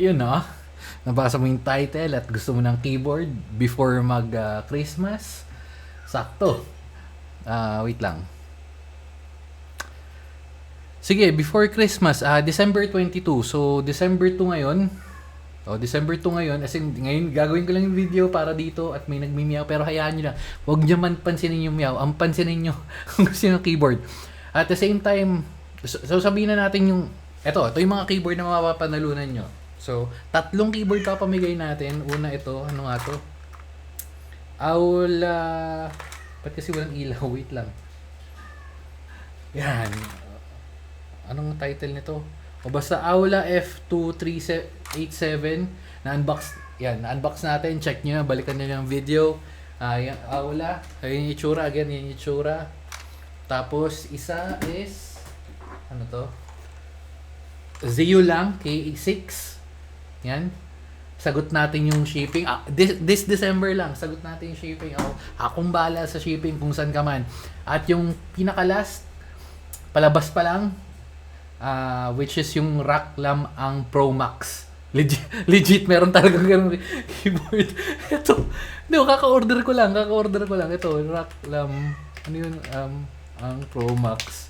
yun no, nabasa mo yung title at gusto mo ng keyboard before mag ah, Christmas, sakto. Ah, wait lang. Sige, before Christmas, ah December 22. So, December 2 ngayon. O, December 2 ngayon. As in, ngayon, gagawin ko lang yung video para dito at may nagmimiyaw. Pero hayaan nyo lang. Huwag nyo man pansinin yung miyaw. Ang pansinin nyo kung gusto nyo keyboard. At the same time, so, so sabihin na natin yung, eto, ito yung mga keyboard na mapapanalunan nyo. So, tatlong keyboard papamigay natin. Una ito, ano nga to? Aula, ba't kasi walang ilaw? Wait lang. Yan. Anong title nito? O basta Aula F2387 na-unbox. Yan, na-unbox natin. Check nyo, balikan nyo yung video. Ah, yan, Aula. Ayun yung itsura. Again, yan yung itsura. Tapos, isa is, ano to? Zio lang, K6. Yan. Sagot natin yung shipping. Ah, this, this December lang, sagot natin yung shipping. Ako, akong bala sa shipping kung saan ka man. At yung pinaka-last, palabas pa lang, ah, which is yung Rocklam ang Pro Max. Legit, legit meron talagang ganun keyboard. Ito, hindi, kaka-order ko lang, kaka-order ko lang. Ito, Rocklam, ano yun, um, ang Pro Max.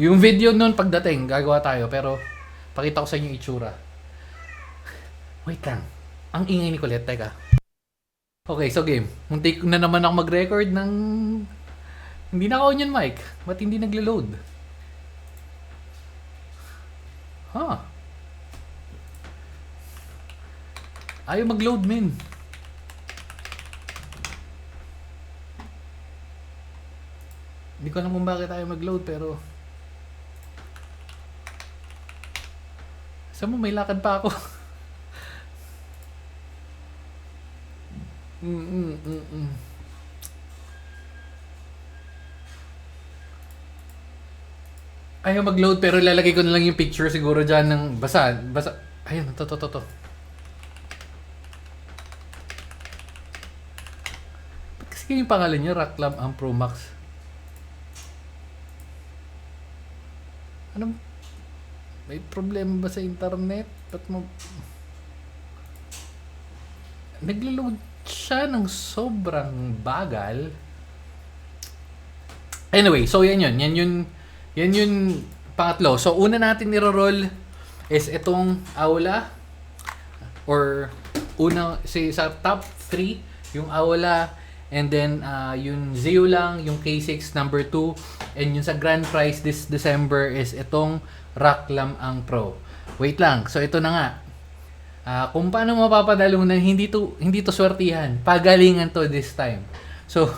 yung video nun pagdating, gagawa tayo, pero pakita ko sa inyo yung itsura. Wait lang. Ang ingay ni Colette, teka. Okay, so game. Muntik na naman ako mag-record ng... Hindi na ako yun, Mike. Ba't hindi naglo-load? Huh. Ayaw mag-load, men. Hindi ko alam kung bakit ayaw mag-load, pero... Saan mo, may lakad pa ako. mm, mm, mm, mm. Ayaw mag-load pero lalagay ko na lang yung picture siguro dyan ng basa. Basa. Ayun, to, to, to, to. Ba't kasi yung pangalan niya, Rocklam ang Pro Max? Ano? May problema ba sa internet? Ba't mo... Naglo-load siya ng sobrang bagal. Anyway, so yan yun. Yan yun, yan yun pangatlo. So una natin niro-roll is itong Aula or una si sa top 3 yung Aula and then uh, yung Zeo lang, yung K6 number 2 and yung sa grand prize this December is itong Rocklam ang Pro. Wait lang. So ito na nga. Ah, kung paano mapapadalunan hindi to hindi to swertihan. Pagalingan to this time. So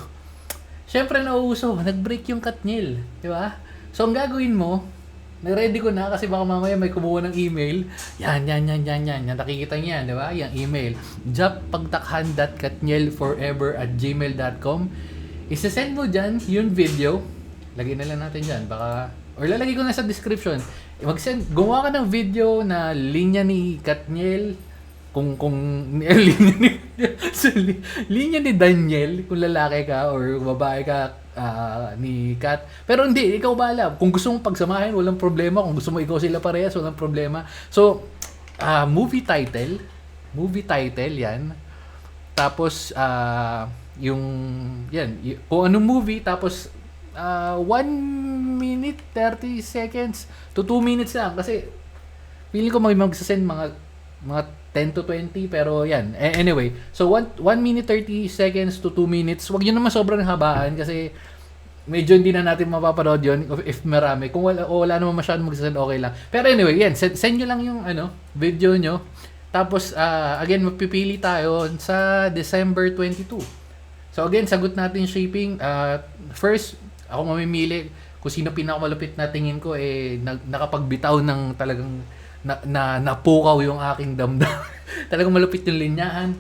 Siyempre nauuso, nag-break yung Katniel, di ba? So ang gagawin mo, na-ready ko na kasi baka mamaya may kumuha ng email. Yan, yan, yan, yan, yan. yan nakikita niya, di ba? Yung email. jobpagtakhan.katnielforever at gmail.com Isasend mo dyan yung video. Lagay na lang natin dyan. Baka, or lalagay ko na sa description. Mag-send, gumawa ka ng video na linya ni Katniel kung kung linya ni linya ni Daniel kung lalaki ka or babae ka ah, ni Kat. Pero hindi, ikaw bahala. Kung gusto mong pagsamahin, walang problema. Kung gusto mo ikaw sila parehas, walang problema. So, ah, movie title, movie title 'yan. Tapos ah, yung yan, y- kung anong movie tapos ah, 1 minute 30 seconds to 2 minutes lang kasi feeling ko may magsasend mga mga 10 to 20 pero yan. Anyway so 1, 1 minute 30 seconds to 2 minutes wag yun naman sobrang habaan kasi medyo hindi na natin mapapanood yun if, marami. Kung wala, o wala naman masyadong magsasend okay lang. Pero anyway yan send, send nyo lang yung ano video nyo. Tapos ah, again magpipili tayo sa December 22 so again sagot natin shipping. Ah, first ako mamimili. Kung sino pinakamalupit na tingin ko eh nakapagbitaw ng talagang na, na napukaw yung aking damdam. Talagang malupit yung linyahan.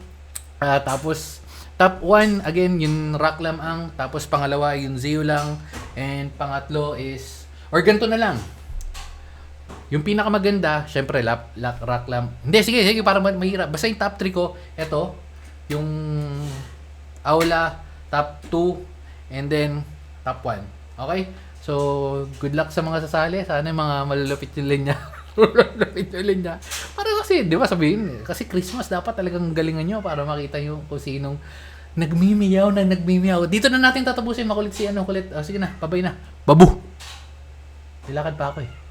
Ah, tapos top 1 again yung rock lam ang tapos pangalawa yung Zio lang and pangatlo is or ganito na lang. Yung pinakamaganda, syempre lap, lap rock. Hindi sige, sige para ma- mahirap. Basta yung top 3 ko, eto yung Aula top 2 and then top 1. Okay? So, good luck sa mga sasali. Sana yung mga malulupit yung linya. yung linya. Para kasi, di ba sabihin, kasi Christmas dapat talagang galingan nyo para makita nyo kung sinong nagmimiyaw na nagmimiyaw. Dito na natin tatapusin. Makulit si ano, kulit. Oh, sige na, babay na. Babu! Nilakad pa ako eh.